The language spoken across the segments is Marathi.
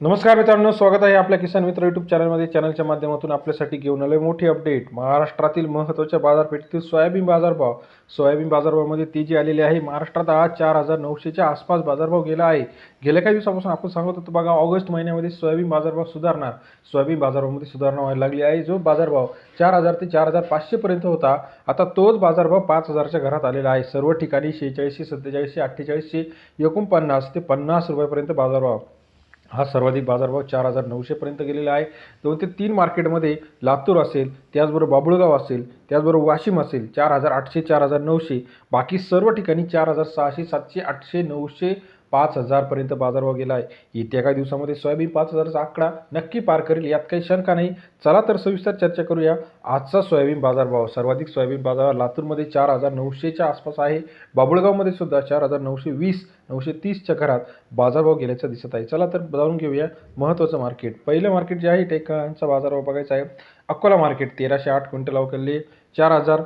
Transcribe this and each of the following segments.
नमस्कार मित्रांनो स्वागत आहे आपल्या किसान मित्र यूट्यूब चॅनलमध्ये चॅनलच्या माध्यमातून आपल्यासाठी घेऊन आलोय मोठी अपडेट महाराष्ट्रातील महत्त्वाच्या बाजारपेठेतील सोयाबीन बाजारभाव. सोयाबीन बाजारभावामध्ये तेजी आलेली आहे महाराष्ट्रात आज चार हजार नऊशेच्या आसपास बाजारभाव गेला आहे. गेल्या काही दिवसापासून आपण सांगत होतो बघा ऑगस्ट महिन्यामध्ये सोयाबीन बाजारभाव सुधारणार. सोयाबीन बाजारभावामध्ये सुधारणा व्हायला लागली आहे. जो बाजारभाव चार हजार ते चार हजार पाचशेपर्यंत होता आता तोच बाजारभाव पाच हजारच्या घरात आलेला आहे. सर्व ठिकाणी शेहेचाळीसशे सत्तेचाळीसशे अठ्ठेचाळीसशे एकोणपन्नास ते पन्नास रुपयापर्यंत बाजारभाव. हा सर्वाधिक बाजारभाव चार हजार नऊशेपर्यंत गेलेला आहे. दोन ते तीन मार्केटमध्ये लातूर असेल त्याचबरोबर बाबुळगाव असेल त्याचबरोबर वाशिम असेल चार हजार आठशे चार हजार नऊशे बाकी सर्व ठिकाणी चार हजार सहाशे सातशे आठशे नऊशे पाच हजारपर्यंत बाजारभाव गेला आहे येत्या काही दिवसामध्ये सोयाबीन पाच हजाराचा आकडा नक्की पार करेल यात काही शंका नाही. चला तर सविस्तर चर्चा करूया. आजचा सोयाबीन बाजारभाव सर्वाधिक सोयाबीन बाजार लातूरमध्ये चार हजार नऊशेच्या आसपास आहे. बाबुळगावमध्ये सुद्धा चार हजार नऊशे वीस नऊशे तीसच्या घरात बाजारभाव गेल्याचा दिसत आहे. चला तर जाणून घेऊया महत्त्वाचं मार्केट. पहिलं मार्केट जे आहे टेकांचा बाजारभाव बघायचा आहे. अकोला मार्केट तेराशे आठ क्विंटल अवकलले चार हजार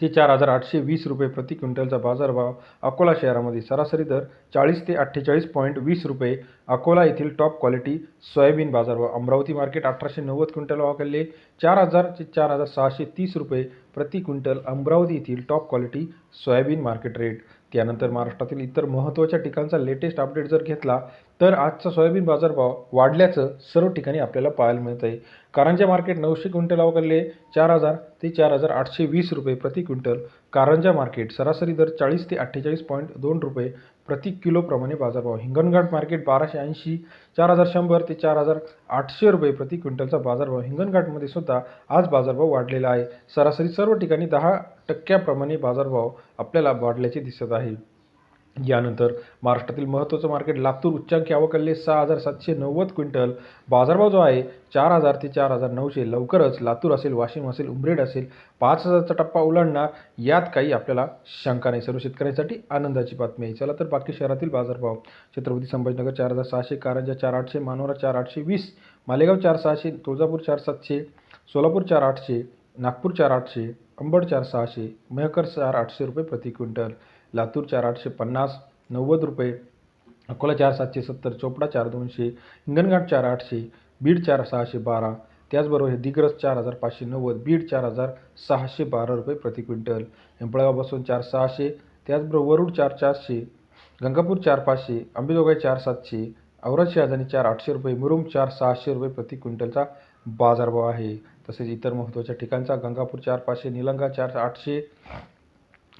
ते चार हजार आठशे वीस रुपये प्रति क्विंटलचा बाजारभाव अकोला शहरामध्ये सरासरी दर चाळीस ते अठ्ठेचाळीस पॉईंट वीस रुपये. अकोला येथील टॉप क्वालिटी सोयाबीन बाजारभाव अमरावती मार्केट अठराशे नव्वद क्विंटल वाकलले चार हजार ते चार हजार सहाशे तीस रुपये प्रति क्विंटल अमरावती येथील top quality soybean market rate. त्यानंतर महाराष्ट्रातील इतर महत्त्वाच्या ठिकाणचा लेटेस्ट अपडेट जर घेतला तर आजचा सोयाबीन बाजारभाव वाढल्याचं सर्व ठिकाणी आपल्याला पाहायला मिळत आहे. कारंजा मार्केट नऊशे क्विंटल अवघडले चार हजार ते चार हजार आठशे वीस रुपये प्रति क्विंटल. कारंजा मार्केट सरासरी दर चाळीस ते अठ्ठेचाळीस पॉईंट दोन रुपये प्रति किलोप्रमाणे बाजारभाव. हिंगणघाट मार्केट बाराशे ऐंशी चार हजार शंभर ते चार हजार आठशे रुपये प्रति क्विंटलचा बाजारभाव. हिंगणघाटमध्ये सुद्धा आज बाजारभाव वाढलेला आहे. सरासरी सर्व ठिकाणी दहा टक्क्याप्रमाणे बाजारभाव आपल्याला वाढल्याचे दिसत आहे. यानंतर महाराष्ट्रातील महत्त्वाचं मार्केट लातूर उच्चांकी आवकल्ले सहा हजार सातशे नव्वद क्विंटल. बाजारभाव जो आहे चार हजार ते चार हजार नऊशे. लवकरच लातूर असेल वाशिम असेल उमरेड असेल पाच हजारचा टप्पा ओलांडणार. यात काही आपल्याला शंका नाही. सर्व शेतकऱ्यांसाठी आनंदाची बातमी आहे. चला तर बाकी शहरातील बाजारभाव. छत्रपती संभाजीनगर चार हजार सहाशे कारंजा चार आठशे मानोरा चार आठशे वीस मालेगाव चार सहाशे तुळजापूर चार सातशे सोलापूर चार आठशे नागपूर चार आठशे अंबड चार सहाशे मेहकर चार आठशे रुपये प्रति क्विंटल. लातूर चार आठशे पन्नास नव्वद रुपये अकोला चार सातशे सत्तर चोपडा चार दोनशे हिंगणघाट चार आठशे बीड चार सहाशे बारा त्याचबरोबर हे दिग्रस चार हजार पाचशे नव्वद बीड चार हजार सहाशे बारा रुपये प्रति क्विंटल पिंपळगावपासून चार सहाशे त्याचबरोबर वरुड चार चारशे गंगापूर चार पाचशे अंबेजोगाई चार सातशे औरत शहाजानी चार आठशे रुपये मुरुम चार सहाशे रुपये प्रति क्विंटलचा बाजारभाव आहे. तसेच इतर महत्त्वाच्या ठिकाणचा गंगापूर चार पाचशे निलंगा चार आठशे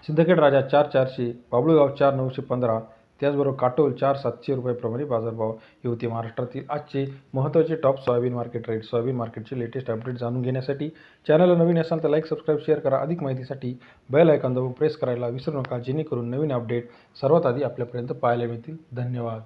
सिंदखेड राजा चार चारशे बाबळगाव चार नऊशे पंधरा त्याचबरोबर काटोल चार सातशे रुपयाप्रमाणे बाजारभाव. हे होते महाराष्ट्रातील आजचे महत्त्वाचे top soybean market rate soybean मार्केटचे लेटेस्ट अपडेट जाणून घेण्यासाठी चॅनलला नवीन असाल तर लाईक सबस्क्राईब शेअर करा. अधिक माहितीसाठी बेल आयकॉन दाबून प्रेस करायला विसरू नका. जेणेकरून नवीन अपडेट सर्वात आधी आपल्यापर्यंत पाहायला मिळतील. धन्यवाद.